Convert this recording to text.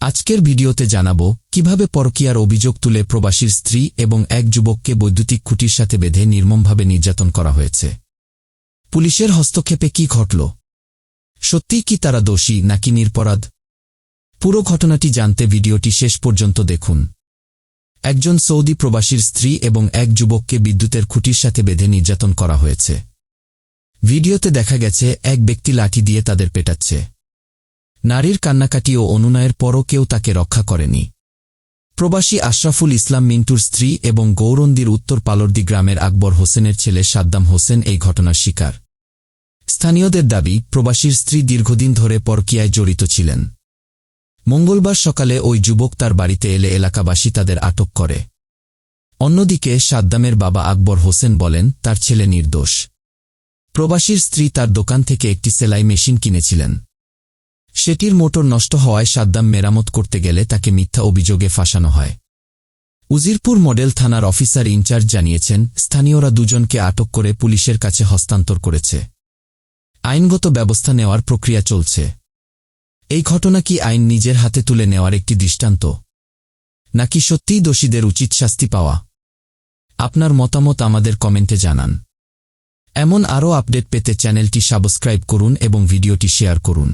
আজকের ভিডিওতে জানাব কীভাবে পরকীয়ার অভিযোগ তুলে প্রবাসীর স্ত্রী এবং এক যুবককে বৈদ্যুতিক খুঁটির সাথে বেঁধে নির্মমভাবে নির্যাতন করা হয়েছে। পুলিশের হস্তক্ষেপে কি ঘটল? সত্যিই কি তারা দোষী নাকি নিরপরাধ? পুরো ঘটনাটি জানতে ভিডিওটি শেষ পর্যন্ত দেখুন। একজন সৌদি প্রবাসীর স্ত্রী এবং এক যুবককে বিদ্যুতের খুঁটির সাথে বেঁধে নির্যাতন করা হয়েছে। ভিডিওতে দেখা গেছে, এক ব্যক্তি লাঠি দিয়ে তাদের পেটাচ্ছে। নারীর কান্নাকাটি ও অনুনয়ের পরও কেউ তাকে রক্ষা করেনি। প্রবাসী আশরাফুল ইসলাম মিন্টুর স্ত্রী এবং গৌরন্দির উত্তর পালর্দি গ্রামের আকবর হোসেনের ছেলে সাদ্দাম হোসেন এই ঘটনার শিকার। স্থানীয়দের দাবি, প্রবাসীর স্ত্রী দীর্ঘদিন ধরে পরকিয়ায় জড়িত ছিলেন। মঙ্গলবার সকালে ওই যুবক তার বাড়িতে এলে এলাকাবাসী তাদের আটক করে। অন্যদিকে সাদ্দামের বাবা আকবর হোসেন বলেন, তার ছেলে নির্দোষ। প্রবাসীর স্ত্রী তার দোকান থেকে একটি সেলাই মেশিন কিনেছিলেন। সেটির মোটর নষ্ট হওয়ায় সাদ্দাম মেরামত করতে গেলে তাকে মিথ্যা অভিযোগে ফাঁসানো হয়। উজিরপুর মডেল থানার অফিসার ইনচার্জ জানিয়েছেন, স্থানীয়রা দুজনকে আটক করে পুলিশের কাছে হস্তান্তর করেছে। আইনগত ব্যবস্থা নেওয়ার প্রক্রিয়া চলছে। এই ঘটনা কি আইন নিজের হাতে তুলে নেওয়ার একটি দৃষ্টান্ত? নাকি সত্যিই দোষীদের উচিত শাস্তি পাওয়া? আপনার মতামত আমাদের কমেন্টে জানান। এমন আরও আপডেট পেতে চ্যানেলটি সাবস্ক্রাইব করুন এবং ভিডিওটি শেয়ার করুন।